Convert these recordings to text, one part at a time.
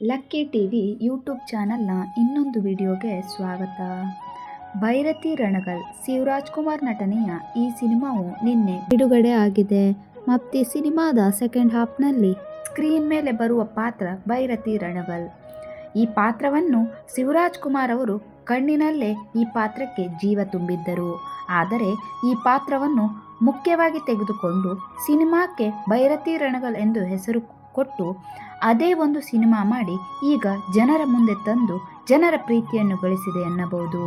Lucky T V YouTube ಚಾನಲ್ನ ಇನ್ನೊಂದು ವಿಡಿಯೋಗೆ ಸ್ವಾಗತ. ಭೈರತಿ ರಣಗಲ್, ಶಿವರಾಜ್ ಕುಮಾರ್ ನಟನೆಯ ಈ ಸಿನಿಮಾವು ನಿನ್ನೆ ಬಿಡುಗಡೆ ಆಗಿದೆ. ಮತ್ತು ಸಿನಿಮಾದ ಸೆಕೆಂಡ್ ಹಾಫ್ನಲ್ಲಿ ಸ್ಕ್ರೀನ್ ಮೇಲೆ ಬರುವ ಪಾತ್ರ ಭೈರತಿ ರಣಗಲ್. ಈ ಪಾತ್ರವನ್ನು ಶಿವರಾಜ್ ಕುಮಾರ್ ಅವರು ಕಣ್ಣಿನಲ್ಲೇ ಈ ಪಾತ್ರಕ್ಕೆ ಜೀವ ತುಂಬಿದ್ದರು. ಆದರೆ ಈ ಪಾತ್ರವನ್ನು ಮುಖ್ಯವಾಗಿ ತೆಗೆದುಕೊಂಡು ಸಿನಿಮಾಕ್ಕೆ ಭೈರತಿ ರಣಗಲ್ ಎಂದು ಹೆಸರು ಕೊಟ್ಟು ಅದೇ ಒಂದು ಸಿನಿಮಾ ಮಾಡಿ ಈಗ ಜನರ ಮುಂದೆ ತಂದು ಜನರ ಪ್ರೀತಿಯನ್ನು ಗಳಿಸಿದೆ ಎನ್ನಬಹುದು.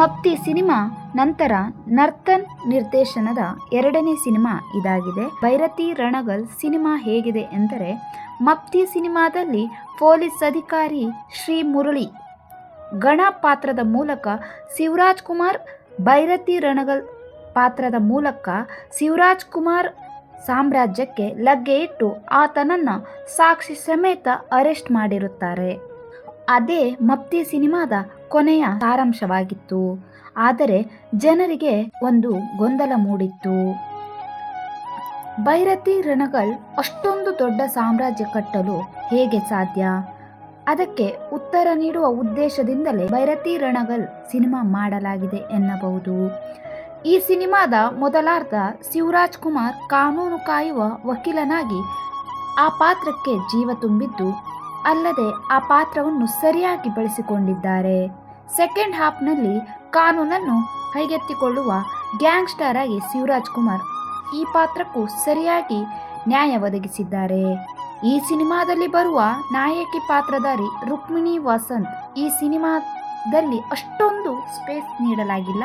ಮಪ್ತಿ ಸಿನಿಮಾ ನಂತರ ನರ್ತನ್ ನಿರ್ದೇಶನದ ಎರಡನೇ ಸಿನಿಮಾ ಇದಾಗಿದೆ. ಭೈರತಿ ರಣಗಲ್ ಸಿನಿಮಾ ಹೇಗಿದೆ ಎಂದರೆ ಮಪ್ತಿ ಸಿನಿಮಾದಲ್ಲಿ ಪೊಲೀಸ್ ಅಧಿಕಾರಿ ಶ್ರೀ ಮುರಳಿ, ಗಣ ಪಾತ್ರದ ಮೂಲಕ ಶಿವರಾಜ್ ಕುಮಾರ್, ಭೈರತಿ ರಣಗಲ್ ಪಾತ್ರದ ಮೂಲಕ ಶಿವರಾಜ್ ಕುಮಾರ್ ಸಾಮ್ರಾಜ್ಯಕ್ಕೆ ಲಗ್ಗೆ ಇಟ್ಟು ಆತನನ್ನು ಸಾಕ್ಷಿ ಸಮೇತ ಅರೆಸ್ಟ್ ಮಾಡಿರುತ್ತಾರೆ. ಅದೇ ಮಪ್ತಿ ಸಿನಿಮಾದ ಕೊನೆಯ ಸಾರಾಂಶವಾಗಿತ್ತು. ಆದರೆ ಜನರಿಗೆ ಒಂದು ಗೊಂದಲ ಮೂಡಿತ್ತು. ಭೈರತಿ ರಣಗಲ್ ಅಷ್ಟೊಂದು ದೊಡ್ಡ ಸಾಮ್ರಾಜ್ಯ ಕಟ್ಟಲು ಹೇಗೆ ಸಾಧ್ಯ? ಅದಕ್ಕೆ ಉತ್ತರ ನೀಡುವ ಉದ್ದೇಶದಿಂದಲೇ ಭೈರತಿ ರಣಗಲ್ ಸಿನಿಮಾ ಮಾಡಲಾಗಿದೆ ಎನ್ನಬಹುದು. ಈ ಸಿನಿಮಾದ ಮೊದಲಾರ್ಧ ಶಿವರಾಜ್ ಕುಮಾರ್ ಕಾನೂನು ಕಾಯುವ ವಕೀಲನಾಗಿ ಆ ಪಾತ್ರಕ್ಕೆ ಜೀವ ತುಂಬಿದ್ದು, ಅಲ್ಲದೆ ಆ ಪಾತ್ರವನ್ನು ಸರಿಯಾಗಿ ಬಳಸಿಕೊಂಡಿದ್ದಾರೆ. ಸೆಕೆಂಡ್ ಹಾಫ್ನಲ್ಲಿ ಕಾನೂನನ್ನು ಕೈಗೆತ್ತಿಕೊಳ್ಳುವ ಗ್ಯಾಂಗ್ಸ್ಟರ್ ಆಗಿ ಶಿವರಾಜ್ ಕುಮಾರ್ ಈ ಪಾತ್ರಕ್ಕೂ ಸರಿಯಾಗಿ ನ್ಯಾಯ ಒದಗಿಸಿದ್ದಾರೆ. ಈ ಸಿನಿಮಾದಲ್ಲಿ ಬರುವ ನಾಯಕಿ ಪಾತ್ರಧಾರಿ ರುಕ್ಮಿಣಿ ವಸಂತ್ ಈ ಸಿನಿಮಾದಲ್ಲಿ ಅಷ್ಟೊಂದು ಸ್ಪೇಸ್ ನೀಡಲಾಗಿಲ್ಲ.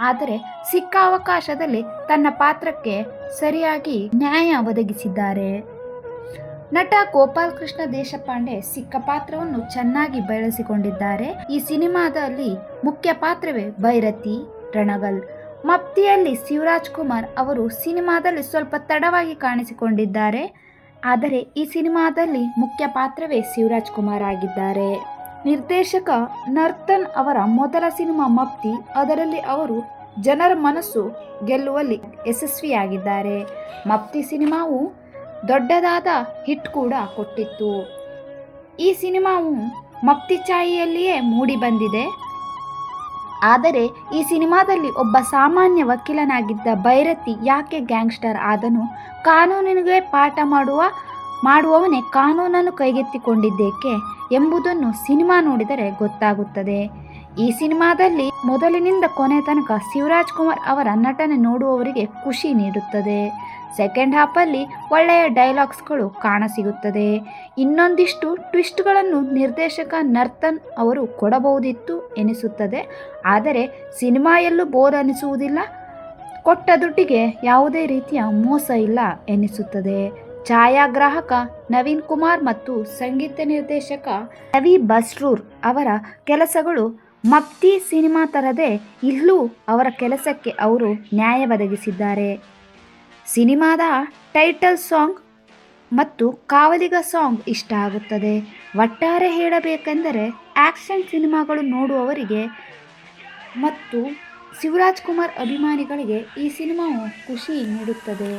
ಆದರೆ ಸಿಕ್ಕ ಅವಕಾಶದಲ್ಲಿ ತನ್ನ ಪಾತ್ರಕ್ಕೆ ಸರಿಯಾಗಿ ನ್ಯಾಯ ಒದಗಿಸಿದ್ದಾರೆ. ನಟ ಗೋಪಾಲ್ ಕೃಷ್ಣ ದೇಶಪಾಂಡೆ ಸಿಕ್ಕ ಪಾತ್ರವನ್ನು ಚೆನ್ನಾಗಿ ಬಳಸಿಕೊಂಡಿದ್ದಾರೆ. ಈ ಸಿನಿಮಾದಲ್ಲಿ ಮುಖ್ಯ ಪಾತ್ರವೇ ಭೈರತಿ, ರಣಗಲ್. ಮಪ್ತಿಯಲ್ಲಿ ಶಿವರಾಜ್ ಕುಮಾರ್ ಅವರು ಸಿನಿಮಾದಲ್ಲಿ ಸ್ವಲ್ಪ ತಡವಾಗಿ ಕಾಣಿಸಿಕೊಂಡಿದ್ದಾರೆ. ಆದರೆ ಈ ಸಿನಿಮಾದಲ್ಲಿ ಮುಖ್ಯ ಪಾತ್ರವೇ ಶಿವರಾಜ್ ಕುಮಾರ್ ಆಗಿದ್ದಾರೆ. ನಿರ್ದೇಶಕ ನರ್ತನ್ ಅವರ ಮೊದಲ ಸಿನಿಮಾ ಮಪ್ತಿ, ಅದರಲ್ಲಿ ಅವರು ಜನರ ಮನಸ್ಸು ಗೆಲ್ಲುವಲ್ಲಿ ಯಶಸ್ವಿಯಾಗಿದ್ದಾರೆ. ಮಪ್ತಿ ಸಿನಿಮಾವು ದೊಡ್ಡದಾದ ಹಿಟ್ ಕೂಡ ಕೊಟ್ಟಿತ್ತು. ಈ ಸಿನಿಮಾವು ಮಪ್ತಿ ಚಾಯಿಯಲ್ಲಿಯೇ ಮೂಡಿಬಂದಿದೆ ಆದರೆ ಈ ಸಿನಿಮಾದಲ್ಲಿ ಒಬ್ಬ ಸಾಮಾನ್ಯ ವಕೀಲನಾಗಿದ್ದ ಭೈರತಿ ಯಾಕೆ ಗ್ಯಾಂಗ್ಸ್ಟರ್ ಆದನು? ಕಾನೂನಿಗೆ ಪಾಠ ಮಾಡುವ ಮಾಡುವವನೇ ಕಾನೂನನ್ನು ಕೈಗೆತ್ತಿಕೊಂಡಿದ್ದೇಕೆ ಎಂಬುದನ್ನು ಸಿನಿಮಾ ನೋಡಿದರೆ ಗೊತ್ತಾಗುತ್ತದೆ. ಈ ಸಿನಿಮಾದಲ್ಲಿ ಮೊದಲಿನಿಂದ ಕೊನೆ ತನಕ ಶಿವರಾಜ್ ಕುಮಾರ್ ಅವರ ನಟನೆ ನೋಡುವವರಿಗೆ ಖುಷಿ ನೀಡುತ್ತದೆ. ಸೆಕೆಂಡ್ ಹಾಫಲ್ಲಿ ಒಳ್ಳೆಯ ಡೈಲಾಗ್ಸ್ಗಳು ಕಾಣಸಿಗುತ್ತದೆ. ಇನ್ನೊಂದಿಷ್ಟು ಟ್ವಿಸ್ಟ್ಗಳನ್ನು ನಿರ್ದೇಶಕ ನರ್ತನ್ ಅವರು ಕೊಡಬಹುದಿತ್ತು ಎನಿಸುತ್ತದೆ. ಆದರೆ ಸಿನಿಮಾಯಲ್ಲೂ ಬೋರ್ ಅನಿಸುವುದಿಲ್ಲ ಕೊಟ್ಟ ದುಡ್ಡಿಗೆ ಯಾವುದೇ ರೀತಿಯ ಮೋಸ ಇಲ್ಲ ಎನಿಸುತ್ತದೆ. ಛಾಯಾಗ್ರಾಹಕ ನವೀನ್ ಕುಮಾರ್ ಮತ್ತು ಸಂಗೀತ ನಿರ್ದೇಶಕ ರವಿ ಬಸ್ರೂರ್ ಅವರ ಕೆಲಸಗಳು ಮಪ್ತಿ ಸಿನಿಮಾ ತರದೆ ಇಲ್ಲೂ ಅವರ ಕೆಲಸಕ್ಕೆ ಅವರು ನ್ಯಾಯ ಒದಗಿಸಿದ್ದಾರೆ. ಸಿನಿಮಾದ ಟೈಟಲ್ ಸಾಂಗ್ ಮತ್ತು ಕಾವಲಿಗ ಸಾಂಗ್ ಇಷ್ಟ ಆಗುತ್ತದೆ. ಒಟ್ಟಾರೆ ಹೇಳಬೇಕೆಂದರೆ ಆ್ಯಕ್ಷನ್ ಸಿನಿಮಾಗಳು ನೋಡುವವರಿಗೆ ಮತ್ತು ಶಿವರಾಜ್ ಕುಮಾರ್ ಅಭಿಮಾನಿಗಳಿಗೆ ಈ ಸಿನಿಮಾವು ಖುಷಿ ನೀಡುತ್ತದೆ.